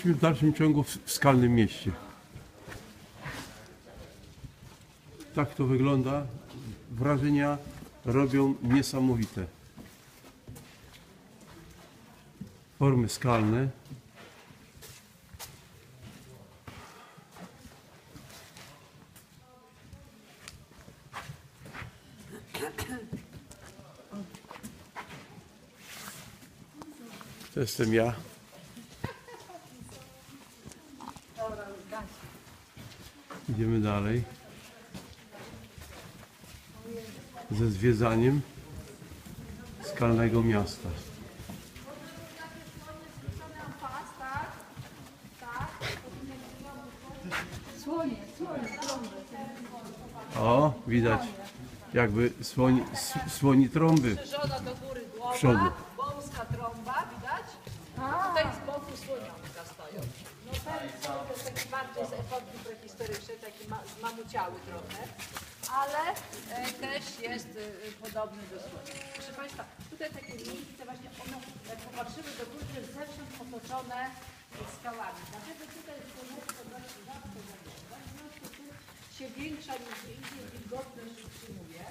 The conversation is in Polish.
Jesteśmy w dalszym ciągu w, skalnym mieście. Tak to wygląda. Wrażenia robią niesamowite. Formy skalne. To jestem ja. Idziemy dalej. Ze zwiedzaniem skalnego miasta. O, widać jakby słoń, s- słoni trąby. Żona do góry głowa, Przodu. wąska trąba, widać? Tutaj z boku słonionka stoją. No bardziej z epoki prehistorycznej, taki ma, zmamuciały trochę, ale e, też jest e, podobny do słonia. Proszę Państwa, tutaj takie miejsce właśnie one, jak popatrzymy do góry, to jest zewsząd otoczone skałami. Dlatego tutaj jest słoneczko dość rzadko zagląda, w związku z tym się większa niż indziej wilgotność utrzymuje.